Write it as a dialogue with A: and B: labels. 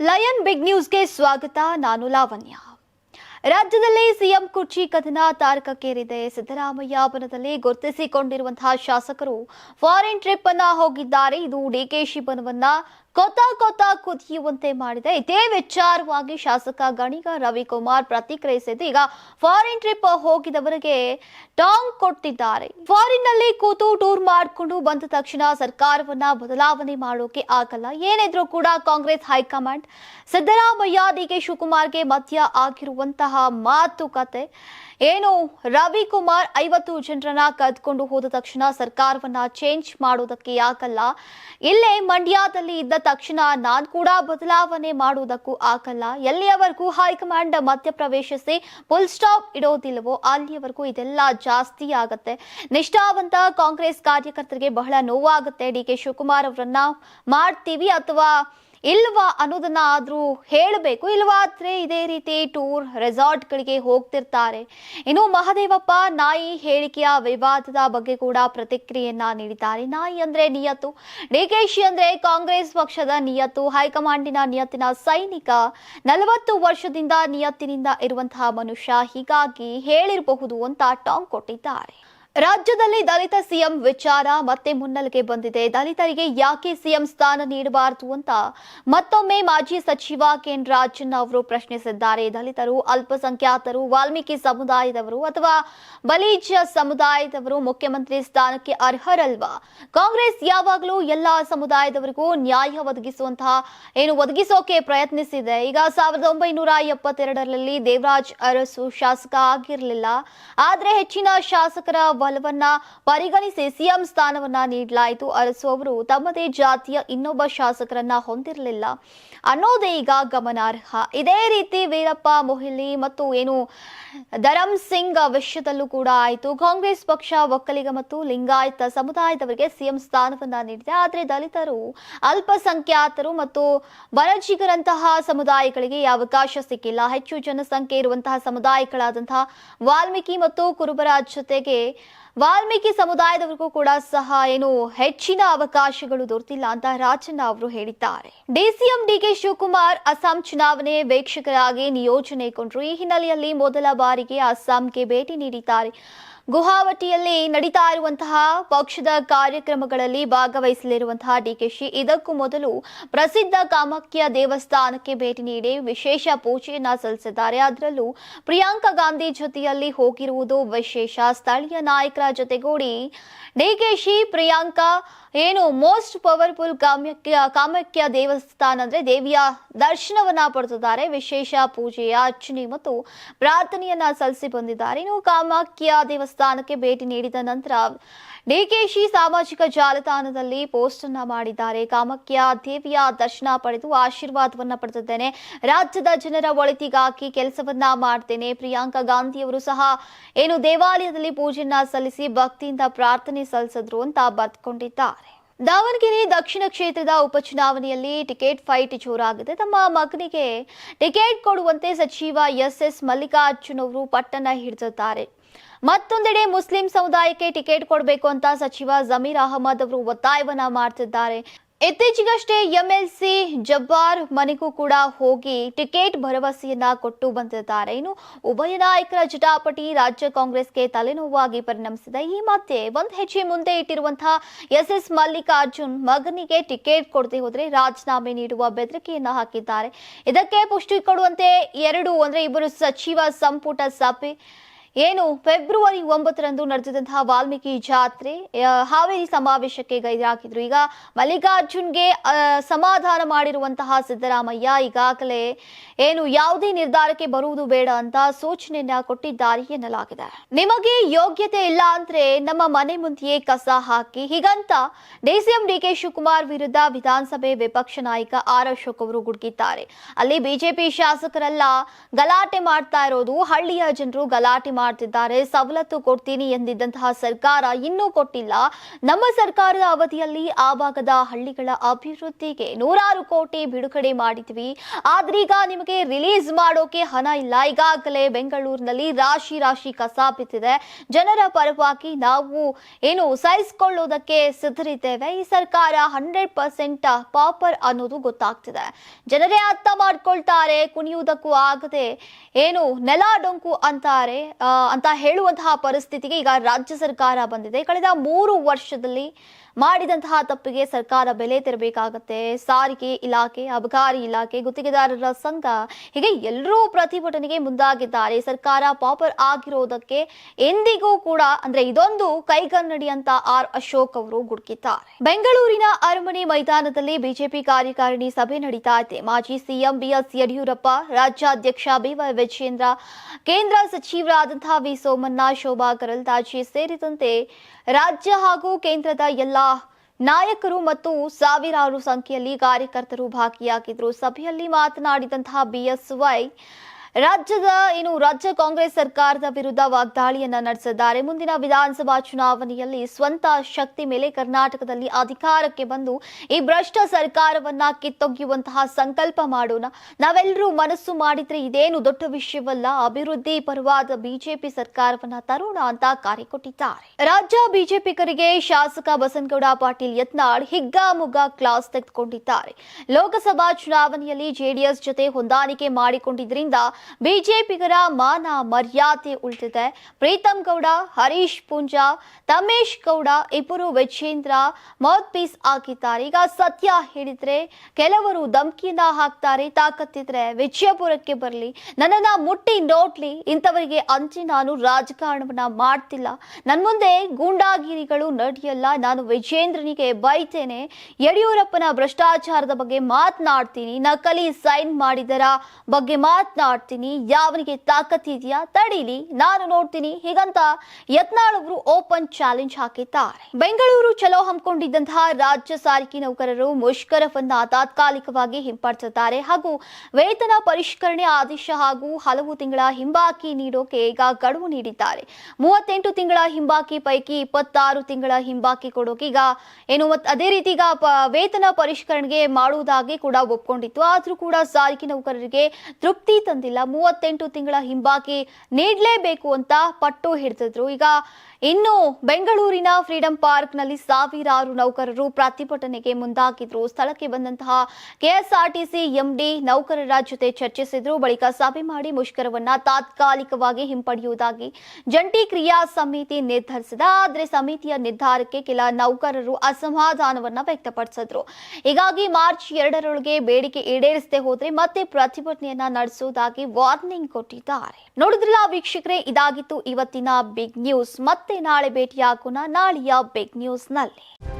A: Lion big ನ್ಯೂಸ್ಗೆ ಸ್ವಾಗತ, ನಾನು ಲಾವಣ್ಯ. ರಾಜ್ಯದಲ್ಲಿ ಸಿಎಂ ಕುರ್ಚಿ ಕದನ ತಾರಕಕ್ಕೇರಿದೆ ಸಿದ್ದರಾಮಯ್ಯ ಬನದಲ್ಲಿ ಗುರುತಿಸಿಕೊಂಡಿರುವಂತಹ ಶಾಸಕರು ಫಾರಿನ್ ಟ್ರಿಪ್ ಅನ್ನ ಹೋಗಿದ್ದಾರೆ. ಇದು ಡಿಕೆಶಿ ಬನವನ್ನ ಕೊತ ಕೊತ ಕುದಿಯುವಂತೆ ಮಾಡಿದೆ. ಇದೇ ವಿಚಾರವಾಗಿ ಶಾಸಕ ಗಣಿಗ ರವಿಕುಮಾರ್ ಪ್ರತಿಕ್ರಿಯಿಸಿದ್ದು, ಈಗ ಫಾರಿನ್ ಟ್ರಿಪ್ ಹೋಗಿದವರಿಗೆ ಟಾಂಗ್ ಕೊಟ್ಟಿದ್ದಾರೆ. ಫಾರಿನ್ನಲ್ಲಿ ಕೂತು ಟೂರ್ ಮಾಡಿಕೊಂಡು ಬಂದ ತಕ್ಷಣ ಸರ್ಕಾರವನ್ನ ಬದಲಾವಣೆ ಮಾಡೋಕೆ ಆಗಲ್ಲ. ಏನಿದ್ರು ಕೂಡ Congress high command Siddaramaiah, D K ಶಿವಕುಮಾರ್ಗೆ ಮಧ್ಯ ಆಗಿರುವಂತಹ ಮಾತುಕತೆ. ಏನು? ರವಿಕುಮಾರ್ ಐವತ್ತು ಜನರನ್ನ ಕದ್ಕೊಂಡು ಹೋದ ತಕ್ಷಣ ಸರ್ಕಾರವನ್ನ ಚೇಂಜ್ ಮಾಡೋದಕ್ಕೆ ಆಗಲ್ಲ. ಇಲ್ಲೇ ಮಂಡ್ಯದಲ್ಲಿ ಇದ್ದ ತಕ್ಷಣ ನಾನು ಕೂಡ ಬದಲಾವಣೆ ಮಾಡುವುದಕ್ಕೂ ಆಗಲ್ಲ. ಎಲ್ಲಿಯವರೆಗೂ ಹೈಕಮಾಂಡ್ ಮಧ್ಯ ಪ್ರವೇಶಿಸಿ ಫುಲ್ ಸ್ಟಾಪ್ ಇಡೋದಿಲ್ಲವೋ ಅಲ್ಲಿಯವರೆಗೂ ಇದೆಲ್ಲ ಜಾಸ್ತಿ ಆಗತ್ತೆ. ನಿಷ್ಠಾವಂತ ಕಾಂಗ್ರೆಸ್ ಕಾರ್ಯಕರ್ತರಿಗೆ ಬಹಳ ನೋವಾಗುತ್ತೆ. ಡಿ ಕೆ ಶಿವಕುಮಾರ್ ಅವರನ್ನ ಮಾಡ್ತೀವಿ ಅಥವಾ ಇಲ್ವಾ ಅನ್ನೋದನ್ನ ಆದರೂ ಹೇಳಬೇಕು. ಇಲ್ವಾದ್ರೆ ಇದೇ ರೀತಿ ಟೂರ್ ರೆಸಾರ್ಟ್ಗಳಿಗೆ ಹೋಗ್ತಿರ್ತಾರೆ. ಇನ್ನು ಮಹದೇವಪ್ಪ ನಾಯಿ ಹೇಳಿಕೆಯ ವಿವಾದದ ಬಗ್ಗೆ ಕೂಡ ಪ್ರತಿಕ್ರಿಯೆಯನ್ನ ನೀಡಿದ್ದಾರೆ. ನಾಯಿ ಅಂದ್ರೆ ನಿಯತ್ತು. ಡಿಕೆಶಿ ಅಂದ್ರೆ ಕಾಂಗ್ರೆಸ್ ಪಕ್ಷದ ನಿಯತ್ತು. ಹೈಕಮಾಂಡಿನ ನಿಯತ್ತಿನ ಸೈನಿಕ ನಲವತ್ತು ವರ್ಷದಿಂದ ನಿಯತ್ತಿನಿಂದ ಇರುವಂತಹ ಮನುಷ್ಯ ಹೀಗಾಗಿ ಹೇಳಿರಬಹುದು ಅಂತ ಟಾಂಗ್ ಕೊಟ್ಟಿದ್ದಾರೆ. ರಾಜ್ಯದಲ್ಲಿ ದಲಿತ ಸಿಎಂ ವಿಚಾರ ಮತ್ತೆ ಮುನ್ನೆಲೆಗೆ ಬಂದಿದೆ. ದಲಿತರಿಗೆ ಯಾಕೆ ಸಿಎಂ ಸ್ಥಾನ ನೀಡಬಾರದು ಅಂತ ಮತ್ತೊಮ್ಮೆ ಮಾಜಿ ಸಚಿವ ಕೆನ್ ರಾಜನ್ ಅವರು ಪ್ರಶ್ನಿಸಿದ್ದಾರೆ. ದಲಿತರು, ಅಲ್ಪಸಂಖ್ಯಾತರು, ವಾಲ್ಮೀಕಿ ಸಮುದಾಯದವರು ಅಥವಾ ಬಲೀಜ ಸಮುದಾಯದವರು ಮುಖ್ಯಮಂತ್ರಿ ಸ್ಥಾನಕ್ಕೆ ಅರ್ಹರಲ್ವಾ? ಕಾಂಗ್ರೆಸ್ ಯಾವಾಗಲೂ ಎಲ್ಲಾ ಸಮುದಾಯದವರಿಗೂ ನ್ಯಾಯ ಒದಗಿಸುವಂತಹ ಏನು ಒದಗಿಸೋಕೆ ಪ್ರಯತ್ನಿಸಿದೆ. ಈಗ ಸಾವಿರದ ಒಂಬೈನೂರ ಎಪ್ಪತ್ತೆರಡರಲ್ಲಿ ದೇವರಾಜ್ ಅರಸು ಶಾಸಕ ಆಗಿರಲಿಲ್ಲ. ಆದರೆ ಹೆಚ್ಚಿನ ಶಾಸಕರ ಒಲವನ್ನ ಪರಿಗಣಿಸಿ ಸಿಎಂ ಸ್ಥಾನವನ್ನ ನೀಡಲಾಯಿತು. ಅರಸು ಅವರು ತಮ್ಮದೇ ಜಾತಿಯ ಇನ್ನೊಬ್ಬ ಶಾಸಕರನ್ನ ಹೊಂದಿರಲಿಲ್ಲ. ಅನ್ನೋದೇ ಈಗ ಗಮನಾರ್ಹ. ಇದೇ ರೀತಿ ವೀರಪ್ಪ, ಮೊಹಿಲಿ ಮತ್ತು ಏನು ಧರಂ ಸಿಂಗ್ ವಿಷಯದಲ್ಲೂ ಕೂಡ ಆಯಿತು. ಕಾಂಗ್ರೆಸ್ ಪಕ್ಷ, ಒಕ್ಕಲಿಗ ಮತ್ತು ಲಿಂಗಾಯತ ಸಮುದಾಯದವರಿಗೆ ಸಿಎಂ ಸ್ಥಾನವನ್ನ ನೀಡಿದೆ. ಆದರೆ ದಲಿತರು, ಅಲ್ಪಸಂಖ್ಯಾತರು ಮತ್ತು ಬರಜಿಗರಂತಹ ಸಮುದಾಯಗಳಿಗೆ ಅವಕಾಶ ಸಿಕ್ಕಿಲ್ಲ. ಹೆಚ್ಚು ಜನಸಂಖ್ಯೆ ಇರುವಂತಹ ಸಮುದಾಯಗಳಾದಂತಹ ವಾಲ್ಮೀಕಿ ಮತ್ತು ಕುರುಬರ ಜೊತೆಗೆ ವಾಲ್ಮೀಕಿ ಸಮುದಾಯದವರಿಗೂ ಕೂಡ ಸಹ ಏನು ಹೆಚ್ಚಿನ ಅವಕಾಶಗಳು ದೊರೆತಿಲ್ಲ ಅಂತ ರಾಜಣ್ಣ ಅವರು ಹೇಳಿದ್ದಾರೆ. ಡಿಸಿಎಂ ಡಿಕೆ ಶಿವಕುಮಾರ್ ಅಸ್ಸಾಂ ಚುನಾವಣೆ ವೀಕ್ಷಕರಾಗಿ ನಿಯೋಜನೆಗೊಂಡರು ಈ ಹಿನ್ನೆಲೆಯಲ್ಲಿ ಮೊದಲ ಬಾರಿಗೆ ಅಸ್ಸಾಂಗೆ ಭೇಟಿ ನೀಡಿದ್ದಾರೆ. ಗುವಾಹಟಿಯಲ್ಲಿ ನಡೀತಾ ಇರುವಂತಹ ಪಕ್ಷದ ಕಾರ್ಯಕ್ರಮಗಳಲ್ಲಿ ಭಾಗವಹಿಸಲಿರುವಂತಹ ಡಿಕೆಶಿ ಇದಕ್ಕೂ ಮೊದಲು ಪ್ರಸಿದ್ಧ ಕಾಮಾಖ್ಯ ದೇವಸ್ಥಾನಕ್ಕೆ ಭೇಟಿ ನೀಡಿ ವಿಶೇಷ ಪೂಜೆಯನ್ನ ಸಲ್ಲಿಸಿದ್ದಾರೆ. ಅದರಲ್ಲೂ ಪ್ರಿಯಾಂಕಾ ಗಾಂಧಿ ಜೊತೆಯಲ್ಲಿ ಹೋಗಿರುವುದು ವಿಶೇಷ. ಸ್ಥಳೀಯ ನಾಯಕರ ಜೊತೆಗೂಡಿ ಡಿಕೆಶಿ ಪ್ರಿಯಾಂಕಾ, ಏನು ಮೋಸ್ಟ್ ಪವರ್ಫುಲ್ ಕಾಮಾಖ್ಯ ಕಾಮಾಖ್ಯ ದೇವಸ್ಥಾನ ಅಂದ್ರೆ ದೇವಿಯ ದರ್ಶನವನ್ನ ಪಡೆದಿದ್ದಾರೆ. ವಿಶೇಷ ಪೂಜೆಯ ಅರ್ಚನೆ ಮತ್ತು ಪ್ರಾರ್ಥನೆಯನ್ನ ಸಲ್ಲಿಸಿ ಬಂದಿದ್ದಾರೆ. ಇನ್ನು ಕಾಮಾಖ್ಯ ದೇವಸ್ಥಾನಕ್ಕೆ ಭೇಟಿ ನೀಡಿದ ನಂತರ ಡಿಕೆಶಿ ಸಾಮಾಜಿಕ ಜಾಲತಾಣದಲ್ಲಿ ಪೋಸ್ಟ್ ಅನ್ನ ಮಾಡಿದ್ದಾರೆ. ಕಾಮಕ್ಯ ದೇವಿಯ ದರ್ಶನ ಪಡೆದು ಆಶೀರ್ವಾದವನ್ನ ಪಡೆದಿದ್ದೇನೆ. ರಾಜ್ಯದ ಜನರ ಒಳಿತಿಗಾಗಿ ಕೆಲಸವನ್ನ ಮಾಡ್ತೇನೆ. ಪ್ರಿಯಾಂಕಾ ಗಾಂಧಿಯವರು ಸಹ ಏನು ದೇವಾಲಯದಲ್ಲಿ ಪೂಜೆಯನ್ನ ಸಲ್ಲಿಸಿ ಭಕ್ತಿಯಿಂದ ಪ್ರಾರ್ಥನೆ ಸಲ್ಲಿಸಿದ್ರು ಅಂತ ಬರ್ತ್ಕೊಂಡಿದ್ದಾರೆ ದಾವಣಗೆರೆ ದಕ್ಷಿಣ ಕ್ಷೇತ್ರದ ಉಪಚುನಾವಣೆಯಲ್ಲಿ ಟಿಕೆಟ್ ಫೈಟ್ ಜೋರಾಗಿದೆ. ತಮ್ಮ ಮಗನಿಗೆ ಟಿಕೆಟ್ ಕೊಡುವಂತೆ ಸಚಿವ ಎಸ್ ಎಸ್ ಮಲ್ಲಿಕಾರ್ಜುನ್ ಅವರು ಪಟ್ಟಣ ಹಿಡಿದಿದ್ದಾರೆ. ಮತ್ತೊಂದೆಡೆ ಮುಸ್ಲಿಂ ಸಮುದಾಯಕ್ಕೆ ಟಿಕೆಟ್ ಕೊಡಬೇಕು ಅಂತ ಸಚಿವ ಜಮೀರ್ ಅಹಮದ್ ಅವರು ಒತ್ತಾಯವನ್ನ ಮಾಡ್ತಿದ್ದಾರೆ. ಇತ್ತೀಚೆಗಷ್ಟೇ ಎಂಎಲ್ಸಿ ಜಬ್ಬಾರ್ ಮನೆಗೂ ಕೂಡ ಹೋಗಿ ಟಿಕೆಟ್ ಭರವಸೆಯನ್ನ ಕೊಟ್ಟು ಬಂದಿದ್ದಾರೆ. ಇನ್ನು ಉಭಯ ನಾಯಕರ ಜಟಾಪಟಿ ರಾಜ್ಯ ಕಾಂಗ್ರೆಸ್ಗೆ ತಲೆನೋವಾಗಿ ಪರಿಣಮಿಸಿದೆ. ಈ ಮಧ್ಯೆ ಒಂದು ಹೆಜ್ಜೆ ಮುಂದೆ ಇಟ್ಟಿರುವಂತಹ ಎಸ್ ಎಸ್ ಮಲ್ಲಿಕಾರ್ಜುನ್ ಮಗನಿಗೆ ಟಿಕೆಟ್ ಕೊಡದೆ ಹೋದ್ರೆ ರಾಜೀನಾಮೆ ನೀಡುವ ಬೆದರಿಕೆಯನ್ನ ಹಾಕಿದ್ದಾರೆ. ಇದಕ್ಕೆ ಪುಷ್ಟಿ ಕೊಡುವಂತೆ ಎರಡು, ಅಂದ್ರೆ ಇಬ್ಬರು ಸಚಿವ ಸಂಪುಟ ಸಭೆ ಏನು? ಫೆಬ್ರವರಿ ಒಂಬತ್ತರಂದು ನಡೆದಂತಹ ವಾಲ್ಮೀಕಿ ಜಾತ್ರೆ ಹಾವೇರಿ ಸಮಾವೇಶಕ್ಕೆ ಗೈರಾಗಿದ್ರು ಈಗ ಮಲ್ಲಿಕಾರ್ಜುನ್ಗೆ ಸಮಾಧಾನ ಮಾಡಿರುವಂತಹ ಸಿದ್ದರಾಮಯ್ಯ ಈಗಾಗಲೇ ಏನು ಯಾವುದೇ ನಿರ್ಧಾರಕ್ಕೆ ಬರುವುದು ಬೇಡ ಅಂತ ಸೂಚನೆಯನ್ನ ಕೊಟ್ಟಿದ್ದಾರೆ ಎನ್ನಲಾಗಿದೆ. ನಿಮಗೆ ಯೋಗ್ಯತೆ ಇಲ್ಲ ಅಂದ್ರೆ ನಮ್ಮ ಮನೆ ಮುಂದೆಯೇ ಕಸ ಹಾಕಿ, ಹೀಗಂತ ಡಿಸಿಎಂ ಡಿಕೆ ಶಿವಕುಮಾರ್ ವಿರುದ್ಧ ವಿಧಾನಸಭೆ ವಿಪಕ್ಷ ನಾಯಕ ಆರ್ ಅಶೋಕ್ ಅವರು ಗುಡುಗಿದ್ದಾರೆ. ಅಲ್ಲಿ ಬಿಜೆಪಿ ಶಾಸಕರೆಲ್ಲ ಗಲಾಟೆ ಮಾಡ್ತಾ ಇರೋದು ಹಳ್ಳಿಯ ಜನರು ಗಲಾಟೆ ಮಾಡ್ತಿದ್ದಾರೆ. ಸವಲತ್ತು ಕೊಡ್ತೀನಿ ಎಂದಿದ್ದಂತಹ ಸರ್ಕಾರ ಇನ್ನೂ ಕೊಟ್ಟಿಲ್ಲ. ನಮ್ಮ ಸರ್ಕಾರದ ಅವಧಿಯಲ್ಲಿ ಆ ಭಾಗದ ಹಳ್ಳಿಗಳ ಅಭಿವೃದ್ಧಿಗೆ ನೂರಾರು ಕೋಟಿ ಬಿಡುಗಡೆ ಮಾಡಿದ್ವಿ. ಆದ್ರೀಗ ನಿಮಗೆ ರಿಲೀಸ್ ಮಾಡೋಕೆ ಹಣ ಇಲ್ಲ. ಈಗಾಗಲೇ ಬೆಂಗಳೂರಿನಲ್ಲಿ ರಾಶಿ ರಾಶಿ ಕಸ ಬಿದ್ದಿದೆ. ಜನರ ಪರವಾಗಿ ನಾವು ಏನು ಸಹಿಸಿಕೊಳ್ಳುವುದಕ್ಕೆ ಸಿದ್ಧರಿದ್ದೇವೆ. ಈ ಸರ್ಕಾರ ಹಂಡ್ರೆಡ್ ಪರ್ಸೆಂಟ್ ಪಾಪರ್ ಅನ್ನೋದು ಗೊತ್ತಾಗ್ತಿದೆ. ಜನರೇ ಅರ್ಥ ಮಾಡ್ಕೊಳ್ತಾರೆ, ಕುಣಿಯುವುದಕ್ಕೂ ಆಗದೆ ಏನು ನೆಲ ಡೊಂಕು ಅಂತಾರೆ. ಅಂತ ಹೇಳುವಂತಹ ಪರಿಸ್ಥಿತಿಗೆ ಈಗ ರಾಜ್ಯ ಸರ್ಕಾರ ಬಂದಿದೆ. ಕಳೆದ ಮೂರು ವರ್ಷದಲ್ಲಿ ಮಾಡಿದಂತಹ ತಪ್ಪಿಗೆ ಸರ್ಕಾರ ಬೆಲೆ ತೆರಬೇಕಾಗತ್ತೆ. ಸಾರಿಗೆ ಇಲಾಖೆ, ಅಬಕಾರಿ ಇಲಾಖೆ, ಗುತ್ತಿಗೆದಾರರ ಸಂಘ ಹೀಗೆ ಎಲ್ಲರೂ ಪ್ರತಿಭಟನೆಗೆ ಮುಂದಾಗಿದ್ದಾರೆ. ಸರ್ಕಾರ ಪಾಪರ್ ಆಗಿರೋದಕ್ಕೆ ಎಂದಿಗೂ ಕೂಡ ಅಂದ್ರೆ ಇದೊಂದು ಕೈಗನ್ನಡಿ ಅಂತ ಆರ್ ಅಶೋಕ್ ಅವರು ಗುಡುಕಿದ್ದಾರೆ. ಬೆಂಗಳೂರಿನ ಅರಮನೆ ಮೈದಾನದಲ್ಲಿ ಬಿಜೆಪಿ ಕಾರ್ಯಕಾರಿಣಿ ಸಭೆ ನಡೀತಾ ಇದೆ. ಮಾಜಿ ಸಿಎಂ ಬಿಎಸ್ ಯಡಿಯೂರಪ್ಪ, ರಾಜ್ಯಾಧ್ಯಕ್ಷ ಬಿವೈ ವಿಜಯೇಂದ್ರ, ಕೇಂದ್ರ ಸಚಿವರಾದಂತಹ ವಿ ಸೋಮಣ್ಣ, ಶೋಭಾ ಕರಲ್ತಾಜಿ ಸೇರಿದಂತೆ ರಾಜ್ಯ ಹಾಗೂ ಕೇಂದ್ರದ ಎಲ್ಲ ನಾಯಕರು ಮತ್ತು ಸಾವಿರಾರು ಸಂಖ್ಯೆಯಲ್ಲಿ ಕಾರ್ಯಕರ್ತರು ಭಾಗಿಯಾಗಿದ್ದರು ಸಭೆಯಲ್ಲಿ ಮಾತನಾಡಿದಂತಹ ಬಿಎಸ್ವೈ ರಾಜ್ಯದ ಏನು ರಾಜ್ಯ ಕಾಂಗ್ರೆಸ್ ಸರ್ಕಾರದ ವಿರುದ್ಧ ವಾಗ್ದಾಳಿಯನ್ನ ನಡೆಸಿದ್ದಾರೆ. ಮುಂದಿನ ವಿಧಾನಸಭಾ ಚುನಾವಣೆಯಲ್ಲಿ ಸ್ವಂತ ಶಕ್ತಿ ಮೇಲೆ ಕರ್ನಾಟಕದಲ್ಲಿ ಅಧಿಕಾರಕ್ಕೆ ಬಂದು ಈ ಭ್ರಷ್ಟ ಸರ್ಕಾರವನ್ನ ಕಿತ್ತೊಗೆಯುವಂತಹ ಸಂಕಲ್ಪ ಮಾಡೋಣ. ನಾವೆಲ್ಲರೂ ಮನಸ್ಸು ಮಾಡಿದ್ರೆ ಇದೇನು ದೊಡ್ಡ ವಿಷಯವಲ್ಲ. ಅಭಿವೃದ್ಧಿ ಪರವಾದ ಬಿಜೆಪಿ ಸರ್ಕಾರವನ್ನ ತರೋಣ ಅಂತ ಕರೆ ಕೊಟ್ಟಿದ್ದಾರೆ. ರಾಜ್ಯ ಬಿಜೆಪಿಗರಿಗೆ ಶಾಸಕ ಬಸನಗೌಡ ಪಾಟೀಲ್ ಯತ್ನಾಳ್ ಹಿಗ್ಗಾಮುಗ್ಗಾ ಕ್ಲಾಸ್ ತೆಗೆದುಕೊಂಡಿದ್ದಾರೆ. ಲೋಕಸಭಾ ಚುನಾವಣೆಯಲ್ಲಿ ಜೆಡಿಎಸ್ ಜೊತೆ ಹೊಂದಾಣಿಕೆ ಮಾಡಿಕೊಂಡಿದ್ರಿಂದ ಬಿಜೆಪಿಗರ ಮಾನ ಮರ್ಯಾದೆ ಉಳಿದಿದೆ. ಪ್ರೀತಂ ಗೌಡ, ಹರೀಶ್ ಪೂಂಜಾ, ತಮೇಶ್ ಗೌಡ ಇಬ್ಬರು ವಿಜೇಂದ್ರ ಮೌತ್ ಪೀಸ್ ಆಗಿದ್ದಾರೆ. ಈಗ ಸತ್ಯ ಹೇಳಿದ್ರೆ ಕೆಲವರು ಧಮ್ಕಿನ ಹಾಕ್ತಾರೆ, ತಾಕತ್ತಿದ್ರೆ ವಿಜಯಪುರಕ್ಕೆ ಬರಲಿ. ನನ್ನನ್ನ ಮುಟ್ಟಿ ನೋಡ್ಲಿ, ಇಂಥವರಿಗೆ ಅಂಚಿ ನಾನು ರಾಜಕಾರಣವನ್ನ ಮಾಡ್ತಿಲ್ಲ. ನನ್ನ ಮುಂದೆ ಗೂಂಡಾಗಿರಿಗಳು ನಡೆಯಲ್ಲ, ನಾನು ವಿಜೇಂದ್ರನಿಗೆ ಬೈತೇನೆ. ಯಡಿಯೂರಪ್ಪನ ಭ್ರಷ್ಟಾಚಾರದ ಬಗ್ಗೆ ಮಾತನಾಡ್ತೀನಿ. ನಕಲಿ ಸೈನ್ ಮಾಡಿದರ ಬಗ್ಗೆ ಮಾತನಾಡ್ತೀನಿ. ಯಾವನಿಗೆ ತಾಕತ್ತಿದೆಯಾ ತಡೀಲಿ. ನಾನು ನೋಡ್ತೀನಿ. ಹೀಗಂತ ಯತ್ನಾಳವರು ಓಪನ್ ಚಾಲೆಂಜ್ ಹಾಕಿದ್ದಾರೆ. ಬೆಂಗಳೂರು ಚಲೋ ಹಮ್ಮಿಕೊಂಡಿದ್ದಂತಹ ರಾಜ್ಯ ಸಾರಿಗೆ ನೌಕರರು ಮುಷ್ಕರವನ್ನ ತಾತ್ಕಾಲಿಕವಾಗಿ ಹಿಂಪಡಿಸುತ್ತಾರೆ ಹಾಗೂ ವೇತನ ಪರಿಷ್ಕರಣೆ ಆದೇಶ ಹಾಗೂ ಹಲವು ತಿಂಗಳ ಹಿಂಬಾಕಿ ನೀಡೋಕೆ ಈಗ ಗಡುವು ನೀಡಿದ್ದಾರೆ. ಮೂವತ್ತೆಂಟು ತಿಂಗಳ ಹಿಂಬಾಕಿ ಪೈಕಿ ಇಪ್ಪತ್ತಾರು ತಿಂಗಳ ಹಿಂಬಾಕಿ ಕೊಡೋಕೆ ಈಗ ಏನು ಅದೇ ರೀತಿ ಈಗ ವೇತನ ಪರಿಷ್ಕರಣೆಗೆ ಮಾಡುವುದಾಗಿ ಕೂಡ ಒಪ್ಕೊಂಡಿತ್ತು. ಆದ್ರೂ ಕೂಡ ಸಾರಿಗೆ ನೌಕರರಿಗೆ ತೃಪ್ತಿ ತಂದಿಲ್ಲ. ಮೂವತ್ತೆಂಟು ತಿಂಗಳ ಹಿಂಬಾಕಿ ನೀಡಲೇಬೇಕು ಅಂತ ಪಟ್ಟು ಹಿಡಿದಿದ್ರು. ಈಗ ಇನ್ನು ಬೆಂಗಳೂರಿನ ಫ್ರೀಡಂ ಪಾರ್ಕ್ನಲ್ಲಿ ಸಾವಿರಾರು ನೌಕರರು ಪ್ರತಿಭಟನೆಗೆ ಮುಂದಾಗಿದ್ರು. ಸ್ಥಳಕ್ಕೆ ಬಂದಂತಹ ಕೆಎಸ್ಆರ್ಟಿಸಿ ಎಂಡಿ ನೌಕರರ ಜೊತೆ ಚರ್ಚಿಸಿದ್ರು. ಬಳಿಕ ಸಭೆ ಮಾಡಿ ಮುಷ್ಕರವನ್ನ ತಾತ್ಕಾಲಿಕವಾಗಿ ಹಿಂಪಡೆಯುವುದಾಗಿ ಜಂಟಿ ಕ್ರಿಯಾ ಸಮಿತಿ ನಿರ್ಧರಿಸಿದ. ಆದರೆ ಸಮಿತಿಯ ನಿರ್ಧಾರಕ್ಕೆ ಕೆಲ ನೌಕರರು ಅಸಮಾಧಾನವನ್ನ ವ್ಯಕ್ತಪಡಿಸಿದ್ರು. ಹೀಗಾಗಿ ಮಾರ್ಚ್ ಎರಡರೊಳಗೆ ಬೇಡಿಕೆ ಈಡೇರಿಸದೆ ಹೋದ್ರೆ ಮತ್ತೆ ಪ್ರತಿಭಟನೆಯನ್ನ ನಡೆಸುವುದಾಗಿ ವಾರ್ನಿಂಗ್ ಕೊಟ್ಟಿದ್ದಾರೆ. ನೋಡಿದ್ರಲ್ಲ ವೀಕ್ಷಕರೇ, ಇದಾಗಿತ್ತು ಇವತ್ತಿನ ಬಿಗ್ ನ್ಯೂಸ್ ಮತ್ತೆ ನಾಳೆ ಭೇಟಿಯಾಗೋಣ ನಾಳೆಯ ಬಿಗ್ ನ್ಯೂಸ್ನಲ್ಲಿ.